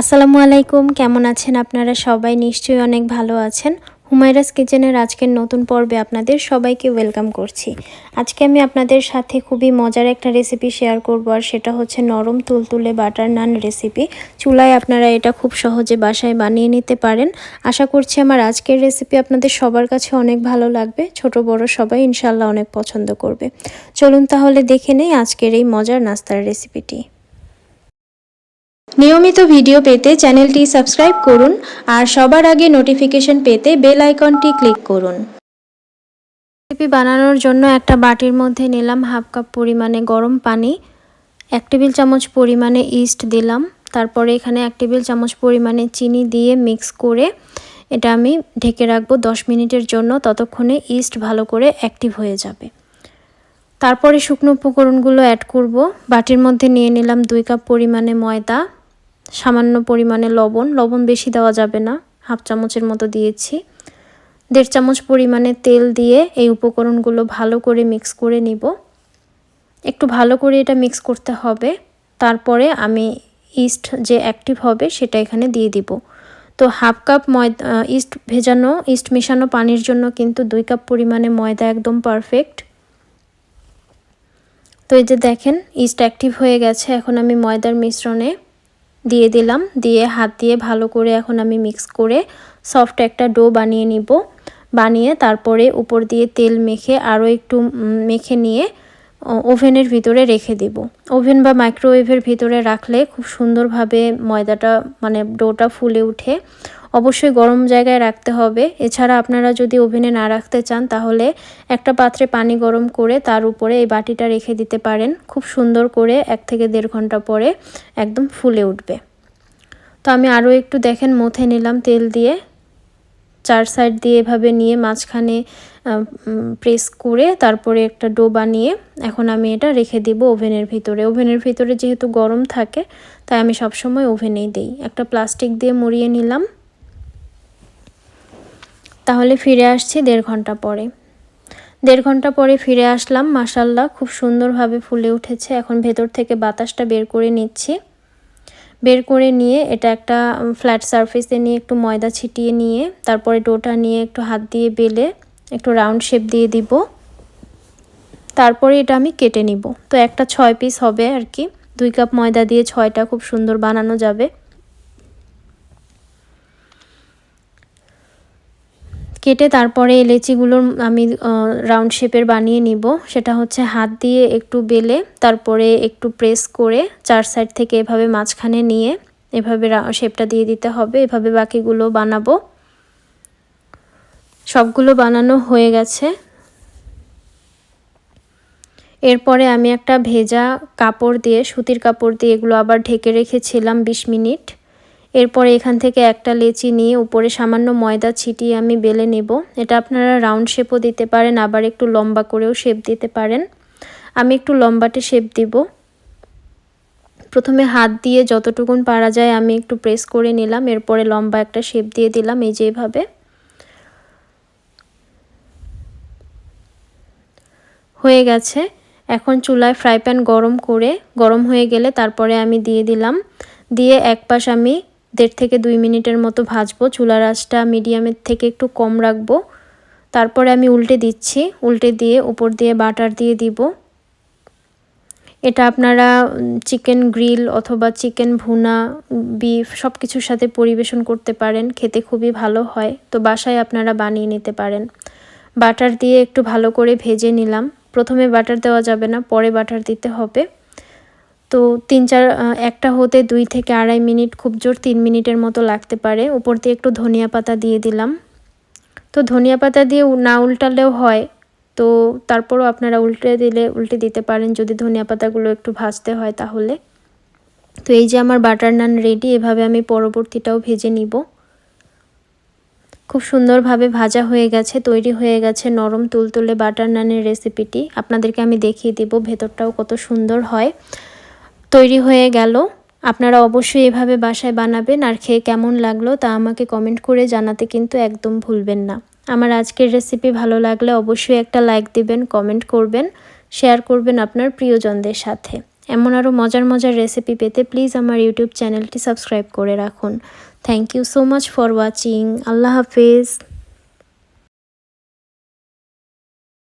আসসালামু আলাইকুম, কেমন আছেন আপনারা? সবাই নিশ্চয়ই অনেক ভালো আছেন। হুমায়রাস কিচেনের আজকের নতুন পর্বে আপনাদের সবাইকে ওয়েলকাম করছি। আজকে আমি আপনাদের সাথে খুবই মজার একটা রেসিপি শেয়ার করব, আর সেটা হচ্ছে নরম তুলতুলে বাটার নান রেসিপি চুলায় আপনারা এটা খুব সহজে বাসায় বানিয়ে নিতে পারেন। আশা করছি আমার আজকের রেসিপি আপনাদের সবার কাছে অনেক ভালো লাগবে। ছোট, বড় সবাই ইনশাল্লাহ অনেক পছন্দ করবে। চলুন তাহলে দেখে নেই আজকের এই মজার নাস্তার রেসিপিটি নিয়মিত ভিডিও পেতে চ্যানেলটি সাবস্ক্রাইব করুন আর সবার আগে নোটিফিকেশন পেতে বেল আইকনটি ক্লিক করুন। রেসিপি বানানোর জন্য একটা বাটির মধ্যে নিলাম হাফ কাপ পরিমাণে গরম পানি, এক টেবিল চামচ পরিমাণে ইস্ট দিলাম, তারপরে এখানে এক টেবিল চামচ পরিমাণে চিনি দিয়ে মিক্স করে এটা আমি ঢেকে রাখব দশ মিনিটের জন্য, ততক্ষণে ইস্ট ভালো করে অ্যাক্টিভ হয়ে যাবে। তারপরে শুকনো উপকরণগুলো অ্যাড করব, বাটির মধ্যে নিয়ে নিলাম দুই কাপ পরিমাণে ময়দা সামান্য পরিমাণে লবণ। লবণ বেশি দেওয়া যাবে না। হাফ চামচের মতো দিয়েছি। দেড় চামচ পরিমাণে তেল দিয়ে এই উপকরণগুলো ভালো করে মিক্স করে নিব। একটু ভালো করে এটা মিক্স করতে হবে। তারপরে আমি ইস্ট যে অ্যাক্টিভ হবে সেটা এখানে দিয়ে দিব। তো হাফ কাপ ময়দা ইস্ট ভেজানো, ইস্ট মেশানো পানির জন্য কিন্তু দুই কাপ পরিমাণে ময়দা একদম পারফেক্ট। তো এই যে দেখেন, ইস্ট অ্যাক্টিভ হয়ে গেছে। এখন আমি ময়দার মিশ্রণে দিয়ে দিলাম। দিয়ে হাত দিয়ে ভালো করে এখন আমি মিক্স করে সফট একটা ডো বানিয়ে নিব। বানিয়ে তারপরে উপর দিয়ে তেল মেখে আরও একটু মেখে নিয়ে ওভেনের ভিতরে রেখে দিব। ওভেন বা মাইক্রোওয়েভের ভিতরে রাখলে খুব সুন্দরভাবে ময়দাটা মানে ডোটা ফুলে উঠে। অবশ্যই গরম জায়গায় রাখতে হবে। এছাড়া আপনারা যদি ওভেনে না রাখতে চান, তাহলে একটা পাত্রে পানি গরম করে তার উপরে এই বাটিটা রেখে দিতে পারেন। খুব সুন্দর করে এক থেকে দেড় ঘণ্টা পরে একদম ফুলে উঠবে। তো আমি আরও একটু দেখেন, মথে নিলাম তেল দিয়ে। চার সাইড দিয়ে এভাবে নিয়ে মাঝখানে প্রেস করে তারপরে একটা ডো বানিয়ে এখন আমি এটা রেখে দিব ওভেনের ভিতরে। ওভেনের ভিতরে যেহেতু গরম থাকে, তাই আমি সবসময় ওভেনেই দিই। একটা প্লাস্টিক দিয়ে মুড়িয়ে নিলাম। তাহলে ফিরে আসছি দেড় ঘণ্টা পরে। দেড় ঘণ্টা পরে ফিরে আসলাম মাসাল্লাহ খুব সুন্দরভাবে ফুলে উঠেছে। এখন ভেতর থেকে বাতাসটা বের করে নিচ্ছি। বের করে নিয়ে এটা একটা ফ্ল্যাট সারফেসে নিয়ে একটু ময়দা ছিটিয়ে নিয়ে, তারপরে ডোটা নিয়ে একটু হাত দিয়ে বেলে একটু রাউন্ড শেপ দিয়ে দিব। তারপরে এটা আমি কেটে নিব। তো একটা ছয় পিস হবে আর কি। দুই কাপ ময়দা দিয়ে ছয়টা খুব সুন্দর বানানো যাবে। কেটে তারপরে লেচিগুলো আমি রাউন্ড শেপের বানিয়ে নিব। সেটা হচ্ছে হাত দিয়ে একটু বেলে, তারপরে একটু প্রেস করে চার সাইড থেকে এভাবে মাঝখানে নিয়ে এভাবে শেপটা দিয়ে দিতে হবে। এভাবে বাকিগুলো বানাবো। সবগুলো বানানো হয়ে গেছে। এরপরে আমি একটা ভেজা কাপড় দিয়ে, সুতির কাপড় দিয়ে এগুলো আবার ঢেকে রেখেছিলাম বিশ মিনিট। এরপরে এখান থেকে একটা লেচি নিয়ে উপরে সামান্য ময়দা ছিটিয়ে আমি বেলে নেব। এটা আপনারা রাউন্ড শেপও দিতে পারেন, আবার একটু লম্বা করেও শেপ দিতে পারেন। আমি একটু লম্বাটে শেপ দিব। প্রথমে হাত দিয়ে যতটুকুন পারা যায় আমি একটু প্রেস করে নিলাম, এরপরে লম্বা একটা শেপ দিয়ে দিলাম এই যেভাবে হয়ে গেছে। এখন চুলায় ফ্রাই প্যান গরম করে, গরম হয়ে গেলে তারপরে আমি দিয়ে দিলাম। দিয়ে এক পাশ আমি দেড় থেকে দুই মিনিটের মতো ভাজবো। চুলার আঁচটা মিডিয়ামের থেকে একটু কম রাখব। তারপরে আমি উল্টে দিচ্ছি। উল্টে দিয়ে উপর দিয়ে বাটার দিয়ে দিব। এটা আপনারা চিকেন গ্রিল অথবা চিকেন ভুনা, বিফ সব কিছুর সাথে পরিবেশন করতে পারেন। খেতে খুবই ভালো হয়। তো বাসায় আপনারা বানিয়ে নিতে পারেন। বাটার দিয়ে একটু ভালো করে ভেজে নিলাম। প্রথমে বাটার দেওয়া যাবে না, পরে বাটার দিতে হবে। তো তিন চার একটা হতে দুই থেকে আড়াই মিনিট, খুব জোর তিন মিনিটের মতো লাগতে পারে। উপর দিয়ে একটু ধনিয়া পাতা দিয়ে দিলাম। তো ধনিয়া পাতা দিয়ে না উল্টালেও হয়। তো তারপরও আপনারা উল্টে দিলে, উল্টে দিতে পারেন যদি ধনিয়া পাতাগুলো একটু ভাজতে হয় তাহলে। তো এই যে আমার বাটার নান রেডি এভাবে আমি পরবর্তীটাও ভেজে নিব। খুব সুন্দরভাবে ভাজা হয়ে গেছে, তৈরি হয়ে গেছে নরম তুলতুলে বাটার নানের রেসিপিটি আপনাদেরকে আমি দেখিয়ে দিব, ভেতরটাও কত সুন্দর হয়। তৈরি হয়ে গেল। আপনারা অবশ্যই এভাবে বাসায় বানাবেন আর খেয়ে কেমন লাগল তা আমাকে কমেন্ট করে জানাতে কিন্তু একদম ভুলবেন না। আমার আজকের রেসিপি ভালো লাগলে অবশ্যই একটা লাইক দিবেন কমেন্ট করবেন শেয়ার করবেন আপনার প্রিয়জনদের সাথে। এমন আরও মজার মজার রেসিপি পেতে প্লিজ আমার ইউটিউব চ্যানেলটি সাবস্ক্রাইব করে রাখুন। Thank you so much for watching আল্লাহ হাফেজ।